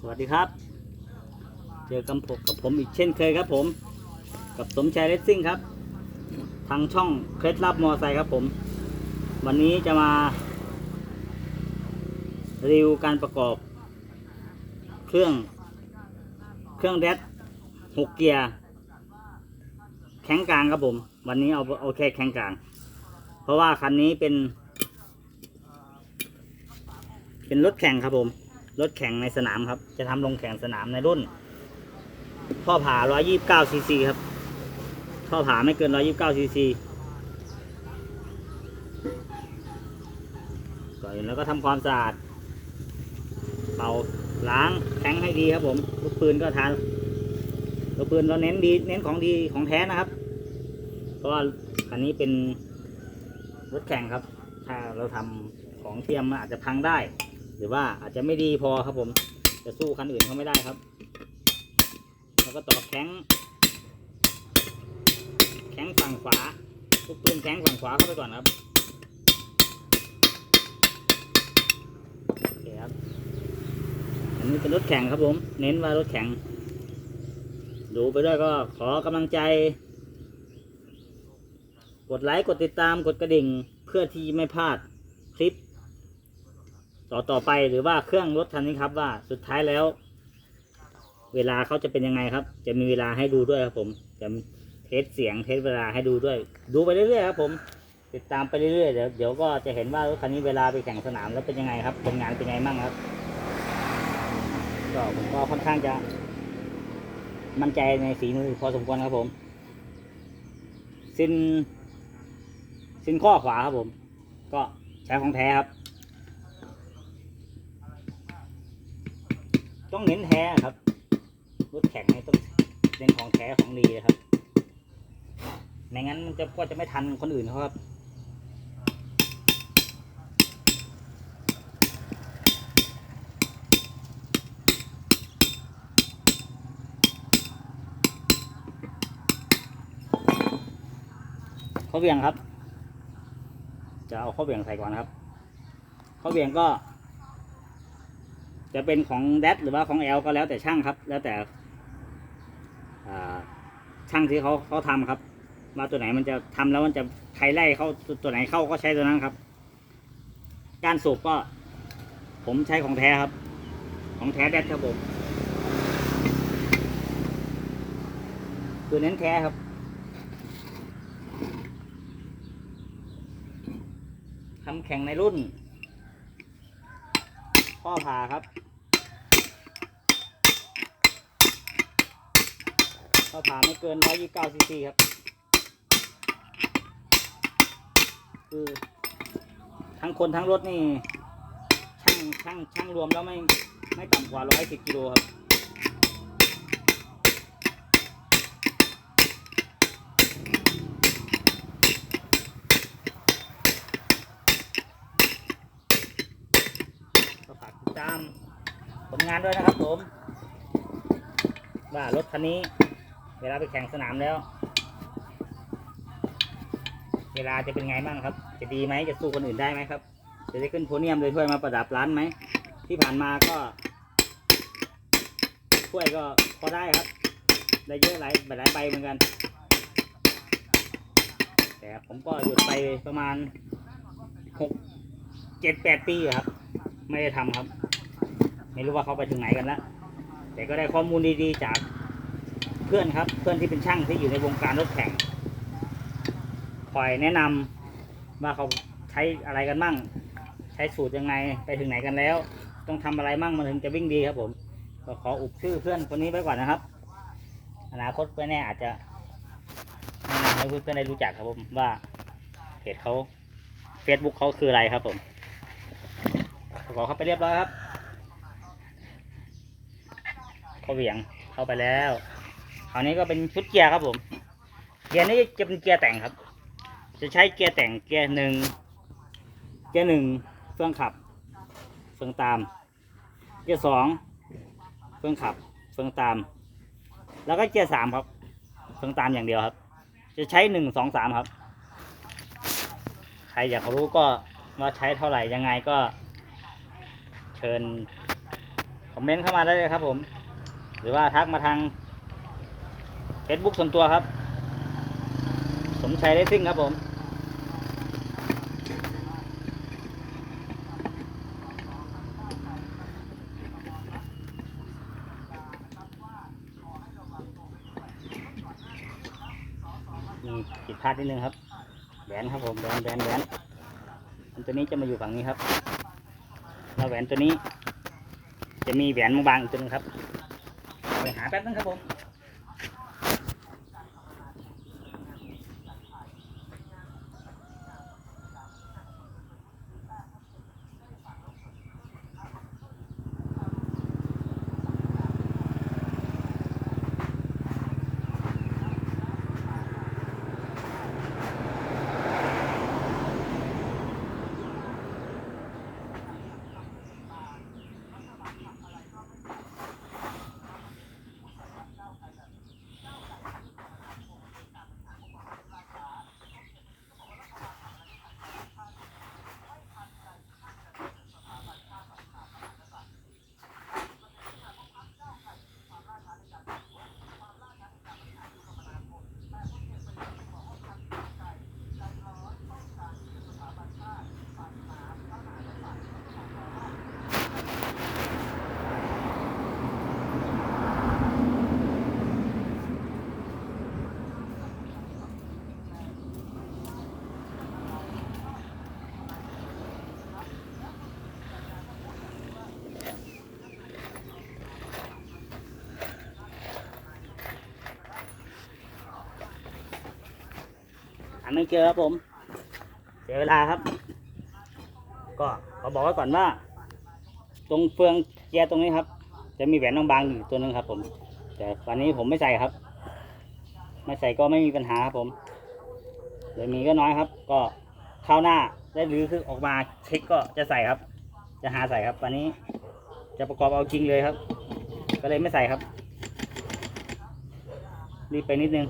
สวัสดีครับ เจอกับผมกับผมอีกเช่นเคยครับผม กับสมชายเลสซิ่งครับ ทางช่องเคล็ดลับมอไซค์ครับผม วันนี้จะมา รีวิวการประกอบ เครื่อง เครื่องแดดหกเกียร์แข็งกลางครับผม วันนี้เอาเอาแค่แข็งกลาง เพราะว่าคันนี้เป็น เป็นรถแข่งครับผม รถแข่งในสนามครับ จะทำลงแข่งสนามในรุ่น ท่อผ่า129ซีซีครับ ท่อผ่าไม่เกิน129ซีซีก่อนแล้วก็ทำความสะอาด เป่าล้างแข็งให้ดีครับผมลูกปืนก็ทานลูกปืนเราเน้นดีเน้นของดีของแท้นะครับ เพราะว่าอันนี้เป็นรถแข่งครับ ถ้าเราทำของเทียมมันอาจจะพังได้ หรือว่าอาจจะไม่ดีพอครับผม จะสู้คันอื่นเขาไม่ได้ครับ แล้วก็ต่อแข้งแข้งฝั่งขวาลูกปืนแข้งฝั่งขวาเข้าไปก่อนครับโอเคครับอันนี้เป็นรถแข่งครับผม เน้นว่ารถแข่งดูไปด้วยก็ขอกำลังใจ กดไลค์กดติดตามกดกระดิ่งเพื่อที่ไม่พลาด ต่อต่อไปหรือว่าเครื่องรถคันนี้ครับว่าสุดท้ายแล้ว เวลาเขาจะเป็นยังไงครับ จะมีเวลาให้ดูด้วยครับผมจะเทสเสียงเทสเวลาให้ดูด้วย ดูไปเรื่อยๆครับผมติดตามไปเรื่อยๆเดี๋ยวเดี๋ยวก็จะเห็นว่ารถคันนี้เวลาไปแข่งสนามแล้วเป็นยังไงครับผลงานเป็นยังไงบ้างครับ ก็ผมก็ค่อนข้างจะ มั่นใจในฝีมือพอสมควรครับผมสินสินข้อขวาครับผม ก็ใช้ของแท้ครับ ต้องเน้นแท้ครับรถแข่งนี่ต้องเน้นของแท้ของดีเลยครับไม่งั้นมันจะก็จะไม่ทันคนอื่นครับข้อเบี่ยงครับ จะเอาข้อเบี่ยงใส่ก่อนครับข้อเบี่ยงก็ จะเป็นของแดดหรือว่าของแอลก็แล้วแต่ช่างครับ แล้วแต่ช่างที่เขาเขาทำครับว่าตัวไหนมันจะทำแล้วมันจะใครไล่เข้าตัวตัวไหนเข้าก็ใช้ตัวนั้นครับ การสูบก็ ผมใช้ของแท้ครับ ของแท้แดดครับผมคือเน้นแท้ครับทำแข่งในรุ่น ข้อผ่าครับ ข้อผ่าไม่เกิน129ซีซีครับ คือ ทั้งคนทั้งรถนี่ ช่างช่างช่างรวมแล้วไม่ไม่ต่ำกว่า110กิโลครับ ตามผลงานด้วยนะครับผม ว่ารถคันนี้ เวลาไปแข่งสนามแล้ว เวลาจะเป็นไงบ้างครับ จะดีไหมจะสู้คนอื่นได้ไหมครับ จะได้ขึ้นโพเนียมเลยถ้วยมาประดับร้านไหมที่ผ่านมาก็ถ้วยก็พอได้ครับ ได้เยอะหลายหลายใบเหมือนกัน แต่ผมก็หยุดไปประมาณหกเจ็ดแปดปีครับ ไม่ได้ทำครับ ไม่รู้ว่าเขาไปถึงไหนกันแล้วแต่ก็ได้ข้อมูลดีๆ จากเพื่อนครับ เพื่อนที่เป็นช่างที่อยู่ในวงการรถแข่งคอยแนะนำว่าเขาใช้อะไรกันมั่ง ใช้สูตรยังไงไปถึงไหนกันแล้ว ต้องทำอะไรมั่งมันถึงจะวิ่งดีครับผมก็ขออุบชื่อเพื่อนคนนี้ไว้ก่อนนะครับ อนาคตไม่แน่อาจจะแนะนำให้เพื่อนๆได้รู้จักครับผมว่าเพจเขาเฟซบุ๊กเขาคืออะไรครับผมขอเข้าไปเรียบร้อยครับ เขาเหวี่ยงเข้าไปแล้วคราวนี้ก็เป็นชุดเกียร์ครับผม เกียร์นี้จะเป็นเกียร์แต่งครับ จะใช้เกียร์แต่งเกียร์หนึ่งเกียร์หนึ่งเฟืองขับเฟืองตาม เกียร์สองเฟืองขับเฟืองตาม แล้วก็เกียร์สามครับเฟืองตามอย่างเดียวครับ จะใช้หนึ่งสองสามครับ ใครอยากรู้ก็ว่าใช้เท่าไหร่ยังไงก็ เชิญคอมเมนต์เข้ามาได้เลยครับผม หรือว่าทักมาทาง Facebook ส่วนตัวครับ สมชัยเลสซิ่งครับผมผิดพลาดนิดนึงครับแหวนครับผมแหวนแหวนแหวนตัวนี้จะมาอยู่ฝั่งนี้ครับแล้วแหวนตัวนี้ จะมีแหวนบางๆอีกตัวนึงครับ หาแป๊บนึงครับผมาไม่เจอครับผม เสียเวลาครับ ก็ขอบอกไว้ก่อนว่า ตรงเฟืองแกยร์ตรงนี้ครับ จะมีแหวนบางๆอยู่ตัวหนึงครับ ผม แต่วันนี้ผมไม่ใส่ครับ ไม่ใส่ก็ไม่มีปัญหาครับผมเดี๋ยมีก็น้อยครับ ก็เข้าวหน้าได้หรือคือออกมาเช็คก็จะใส่ครับ จะหาใส่ครับ วันนี้ จะประกอบเอาจริงเลยครับ ก็เลยไม่ใส่ครับรีบไปนิดนึง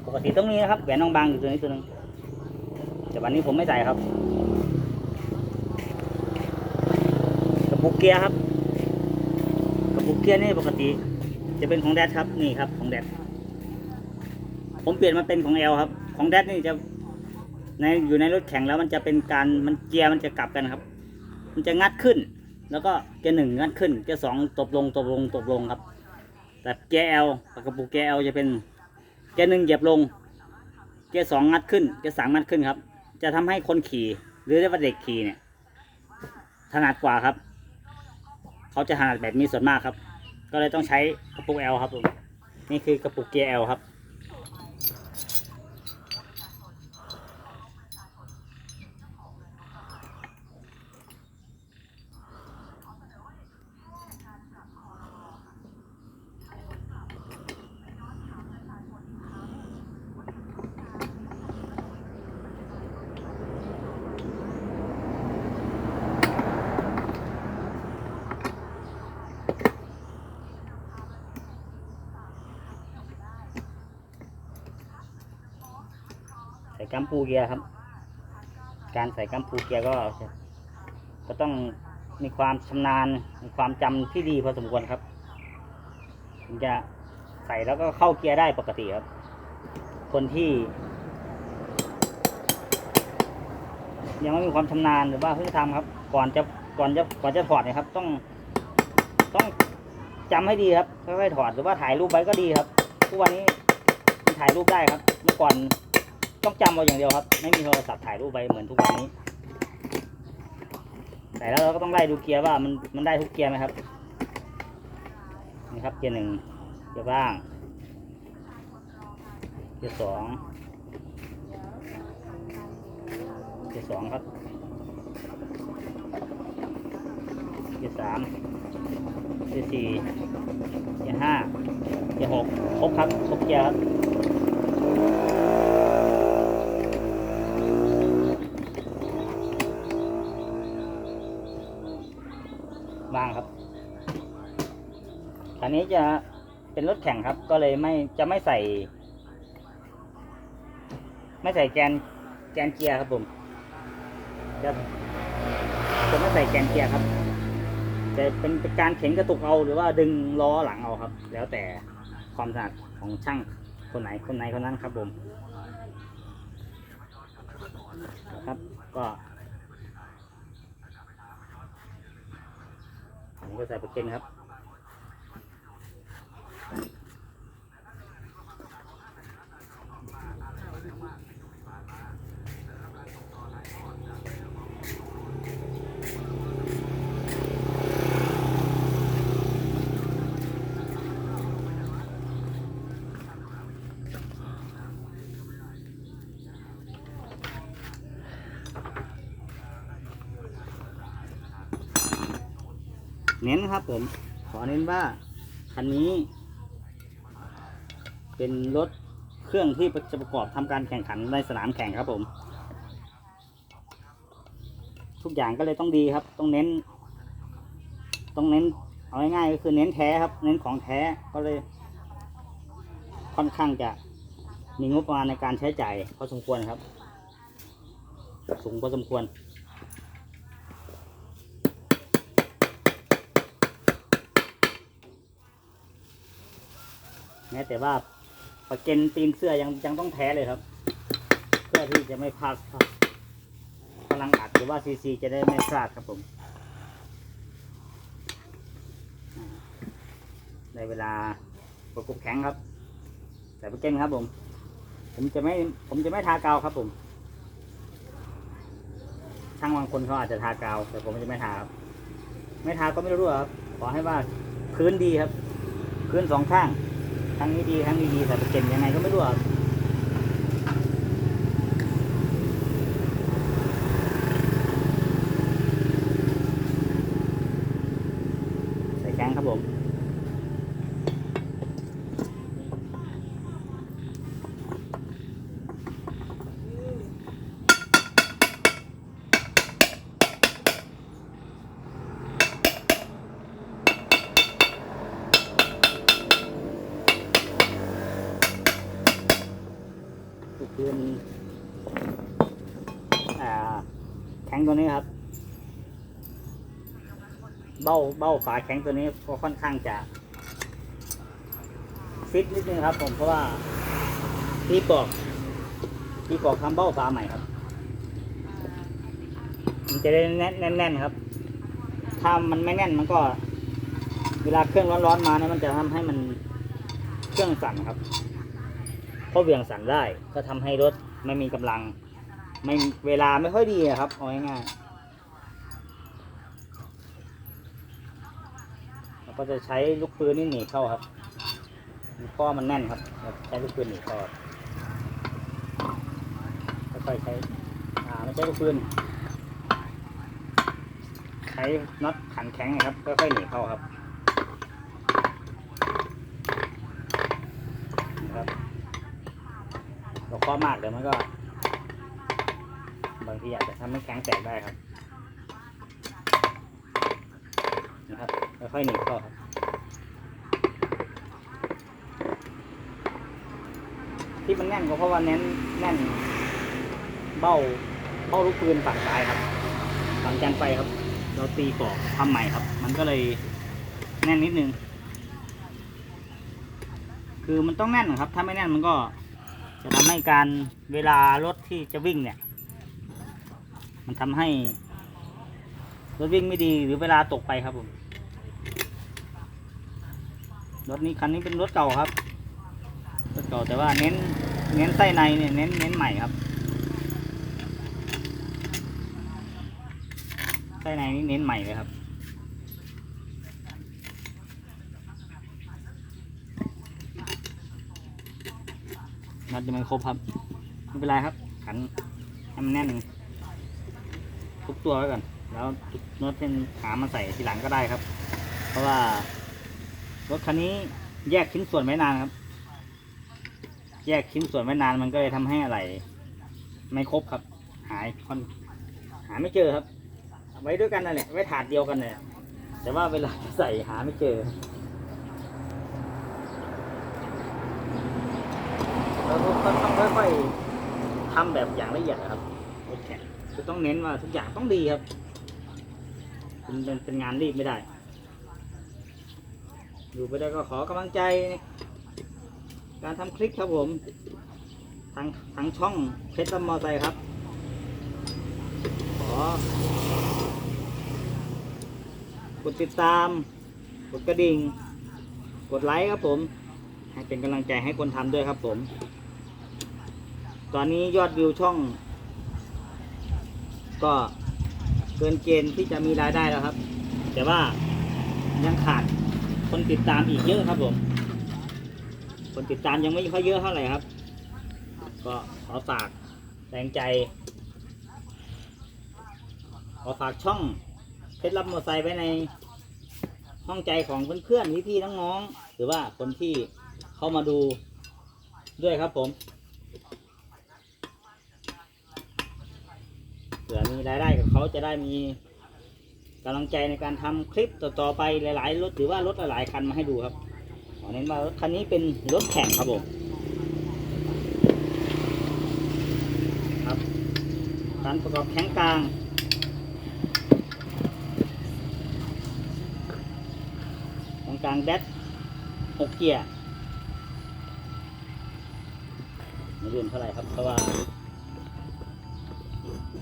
ป กติต้องมีนะครับแหวนบางๆอยู่ตัวนี้ตัวหนึงแต่วันนี้ผมไม่ใส่ครับกระปุกเกียร์ครับกระปุกเกียร์นี่ปกติ จะเป็นของแดดครับนี่ครับของแดดผมเปลี่ยนมาเป็นของแอลครับ ของแดดนี่จะในอยู่ในรถแข่งแล้วมันจะเป็นการมันเกียร์มันจะกลับกันครับ มันจะงัดขึ้น แล้วก็เกียร์หนึ่งงัดขึ้นเกียร์สองตบลงตบลงตบลงครับ แต่เกียร์แอลกระปุกเกียร์แอลจะเป็น เกียร์หนึ่งเหยียบลง เกียร์สองงัดขึ้น เกียร์สามงัดขึ้นครับ จะทำให้คนขี่หรือเรียกว่าเด็กขี่เนี่ย ถนัดกว่าครับ เขาจะถนัดแบบนี้ส่วนมากครับ ก็เลยต้องใช้กระปุก L ครับผมนี่คือกระปุกเกียร์ L ครับ กัมปูเกียร์ครับ การใส่กัมปูเกียร์ก็จะก็ต้องมีความชำนาญมีความจำที่ดีพอสมควรครับถึงจะใส่แล้วก็เข้าเกียร์ได้ปกติครับ คนที่ ยังไม่มีความชำนาญหรือว่าเพิ่งทำครับ ก่อนจะก่อนจะก่อนจะถอดเนะครับ ต้องต้องจำให้ดีครับค่อยๆถอดหรือว่าถ่ายรูปไว้ก็ดีครับทุกวันนี้ถ่ายรูปได้ครับ เมื่อก่อน ต้องจำเอาอย่างเดียวครับ ไม่มีโทรศัพท์ถ่ายรูปไปเหมือนทุกวันนี้ แต่แล้วเราก็ต้องไล่ดูเกียร์ว่ามันมันได้ทุกเกียร์ไหมครับนี่ครับเกียร์หนึ่งเกียร์บ้าง เกียร์สองเกียร์สองครับเกียร์สามเกียร์สี่เกียร์ห้าเกียร์หกครบครับครบเกียร์ครับ บ้างครับคันนี้จะเป็นรถแข่งครับ ก็เลยไม่จะไม่ใส่ ไม่ใส่แกนแกนเกียร์ครับผมจะจะไม่ใส่แกนเกียร์ครับจะเป็นเป็นการเข็นกระตุกเอาหรือว่าดึงล้อหลังเอาครับ แล้วแต่ความถนัดของช่างคนไหนคนไหนคนนั้นครับผม ครับก็ ก็ใส่ประเก็นครับ เน้นครับผม ขอเน้นว่าคันนี้ เป็นรถเครื่องที่จะประกอบทำการแข่งขันในสนามแข่งครับผม ทุกอย่างก็เลยต้องดีครับ ต้องเน้น ต้องเน้นเอาง่ายๆก็คือเน้นแท้ครับ เน้นของแท้ก็เลย ค่อนข้างจะมีงบประมาณในการใช้จ่ายพอสมควรครับ สูงพอสมควร แม้แต่ว่าประเก็นตีนเสื้อยังยังต้องแท้เลยครับ เพื่อที่จะไม่พลาดพลังอัดหรือว่าซีซีจะได้ไม่พลาดครับผมอ่าได้เวลาประกบแข็งครับใส่ประเก็นครับผม ผมจะไม่ผมจะไม่ทากาวครับผมช่างบางคนเขาอาจจะทากาว แต่ผมจะไม่ทาครับ ไม่ทาก็ไม่รู้ครับขอให้ว่าพื้นดีครับพื้นสองข้าง ทั้งนี้ดีทั้งนี้ดีแต่เก็นยังไงก็ไม่รู้อะบใส่แกงครับผม ก็คืออ่าแข็งตัวนี้ครับ เบ้าเบ้าฝาแข็งตัวนี้ก็ค่อนข้างจะฟิตนิดนึงครับ ผมเพราะว่าที่บอกที่บอกทำเบ้าฝาใหม่ครับ มันจะได้แน่นแน่นๆครับ ถ้ามันไม่แน่นมันก็ เวลาเครื่องร้อนๆมาเนี่ยมันจะทำให้มันเครื่องสั่นครับเพราะเวียงสั่นได้ก็ทำให้รถไม่มีกำลัง ไม่เวลาไม่ค่อยดีครับเอาง่ายๆเรา ก็จะใช้ลูกปืนนี่หนีเข้าครับเพราะมันแน่นครับใช้ลูกปืนหนีเข้าค่อยๆใช้อ่าไม่ใช่ลูกปืนใช้น็อตขันแข็งนะครับค่อยๆหนีเข้าครับนะครับเราข้อมากเดี๋ยวมันก็ บางทีอาจจะทำให้แข็งแตกได้ครับ ครับค่อยๆหนีบเข้าครับที่มันแน่นก็เพราะว่าเน้นแน่น เบ้าเบ้าลูกปืนฝั่งซ้ายครับฝั่งจานไฟครับ เราตีกรอบทำใหม่ครับ มันก็เลยแน่นนิดนึง คือมันต้องแน่นครับ ถ้าไม่แน่นมันก็จะทำให้การเวลารถที่จะวิ่งเนี่ย มันทำให้รถวิ่งไม่ดีหรือเวลาตกไปครับผม รถนี้คันนี้เป็นรถเก่าครับ รถเก่าแต่ว่าเน้น เน้นไส้ในเนี่ยเน้นเน้นใหม่ครับไส้ในนี่เน้นใหม่เลยครับน็อตยังไม่ครบครับไม่เป็นไรครับ ขันให้มันแน่นทุกตัวไว้ก่อน แล้วน็อตเป็นหามาใส่ทีหลังก็ได้ครับ เพราะว่า รถคันนี้แยกชิ้นส่วนไม่นานครับ แยกชิ้นส่วนไม่นานมันก็เลยทำให้อะไร ไม่ครบครับ หายคอนหาไม่เจอครับ ไว้ด้วยกันนั่นแหละไว้ถาดเดียวกันเนี่ยแต่ว่าเวลาใส่หาไม่เจอเราต้องต้องค่อยๆทำแบบอย่างละเอียดครับโอเคคือต้องเน้นว่าทุกอย่างต้องดีครับเป็นเป็นงานรีบไม่ได้ อยู่ไปได้ก็ขอกำลังใจ การทำคลิปครับผมทางทางช่องเพชรลำมอไซค์ครับ ขอกดติดตาม กดกระดิ่ง กดไลค์ครับผม ให้เป็นกำลังใจให้คนทำด้วยครับผม ตอนนี้ยอดวิวช่อง ก็เกินเกณฑ์ที่จะมีรายได้แล้วครับ แต่ว่ายังขาด คนติดตามอีกเยอะครับผม คนติดตามยังไม่ค่อยเยอะเท่าไหร่ครับ ก็ขอฝากแรงใจ ขอฝากช่องเพชรรับมอเตอร์ไซค์ไว้ในห้องใจของเพื่อนๆพี่ๆน้องๆหรือว่าคนที่เข้ามาดูด้วยครับผมเผื่อมีรายได้กับเขาจะได้มี กำลังใจในการทำคลิปต่อๆไปหลายๆรถหรือว่ารถหลายๆคันมาให้ดูครับขอเน้นว่ารถคันนี้เป็นรถแข่งครับผมครับการประกอบแข้งกลางตรงกลางแดดหกเกียร์ไม่เดือนเท่าไหร่ครับเพราะว่า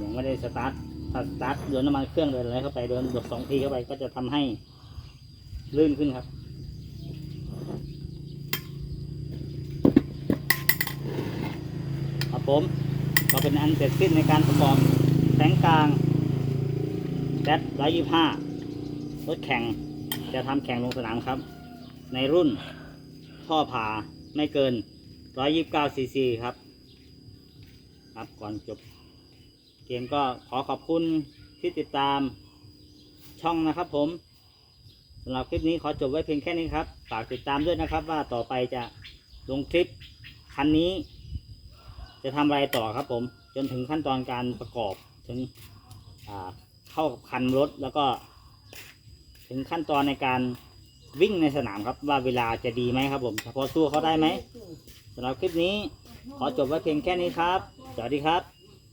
ยังไม่ได้สตาร์ท ถ้าสตาร์ทเดินน้ำมันเครื่องเดินอะไรเข้าไปเดินบดสองทีเข้าไปก็จะทำให้ลื่นขึ้นครับ ครับผมก็เป็นอันเสร็จสิ้นในการประกอบแสงกลางแดดร้อยยี่ห้ารถแข่งจะทำแข่งลงสนามครับ ในรุ่นท่อผ่าไม่เกิน 129ซีซีครับ ครับก่อนจบ เกมก็ขอขอบคุณที่ติดตามช่องนะครับผมสำหรับคลิปนี้ขอจบไว้เพียงแค่นี้ครับ ฝากติดตามด้วยนะครับ ว่าต่อไปจะลงคลิปคันนี้ จะทำอะไรต่อครับผม จนถึงขั้นตอนการประกอบถึงเข้ากับคันรถแล้วก็ ถึงขั้นตอนในการวิ่งในสนามครับว่าเวลาจะดีไหมครับผมพอสู้เขาได้ไหมสำหรับคลิปนี้ ขอจบไว้เพียงแค่นี้ครับ สวัสดีครับ